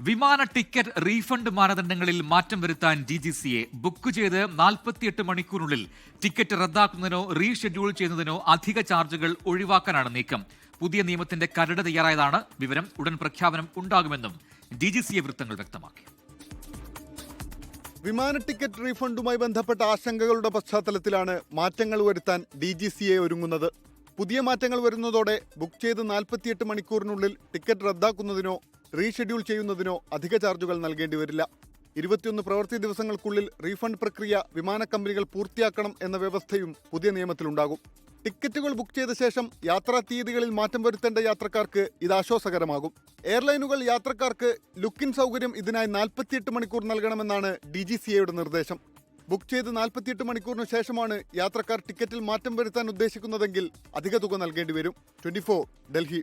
വിമാന ticket refund മാനദണ്ഡങ്ങളിൽ മാറ്റം വരുത്താൻ ഡി ജി സിയെ ബുക്ക് ചെയ്ത് നാൽപ്പത്തിയെട്ട് മണിക്കൂറിനുള്ളിൽ ടിക്കറ്റ് റദ്ദാക്കുന്നതിനോ റീഷെഡ്യൂൾ ചെയ്യുന്നതിനോ അധിക ചാർജുകൾ ഒഴിവാക്കാനാണ് നീക്കം. പുതിയ നിയമത്തിന്റെ കരട് തയ്യാറായതാണ് വിവരം ഉടൻ പ്രഖ്യാപനം ഉണ്ടാകുമെന്നും ഡി ജി സിയെ വൃത്തങ്ങൾ വ്യക്തമാക്കി. വിമാന ടിക്കറ്റ് റീഫണ്ടുമായി ബന്ധപ്പെട്ട ആശങ്കകളുടെ പശ്ചാത്തലത്തിലാണ് മാറ്റങ്ങൾ വരുത്താൻ ഡി ജി സി എ ഒരുങ്ങുന്നത്. പുതിയ മാറ്റങ്ങൾ വരുന്നതോടെ ബുക്ക് ചെയ്ത് നാൽപ്പത്തിയെട്ട് മണിക്കൂറിനുള്ളിൽ ടിക്കറ്റ് റദ്ദാക്കുന്നതിനോ റീഷെഡ്യൂൾ ചെയ്യുന്നതിനോ അധിക ചാർജുകൾ നൽകേണ്ടി വരില്ല. ഇരുപത്തിയൊന്ന് പ്രവൃത്തി ദിവസങ്ങൾക്കുള്ളിൽ റീഫണ്ട് പ്രക്രിയ വിമാന കമ്പനികൾ പൂർത്തിയാക്കണം എന്ന വ്യവസ്ഥയും പുതിയ നിയമത്തിലുണ്ടാകും. ടിക്കറ്റുകൾ ബുക്ക് ചെയ്ത ശേഷം യാത്രാ തീയതികളിൽ മാറ്റം വരുത്തേണ്ട യാത്രക്കാർക്ക് ഇത് ആശ്വാസകരമാകും. എയർലൈനുകൾ യാത്രക്കാർക്ക് ലുക്കിൻ സൗകര്യം ഇതിനായി നാൽപ്പത്തിയെട്ട് മണിക്കൂർ നൽകണമെന്നാണ് ഡി ജി സി എയുടെ നിർദ്ദേശം. ബുക്ക് ചെയ്ത് നാൽപ്പത്തിയെട്ട് മണിക്കൂറിന് ശേഷമാണ് യാത്രക്കാർ ടിക്കറ്റിൽ മാറ്റം വരുത്താൻ ഉദ്ദേശിക്കുന്നതെങ്കിൽ അധിക തുക നൽകേണ്ടി വരും. ട്വന്റി ഡൽഹി.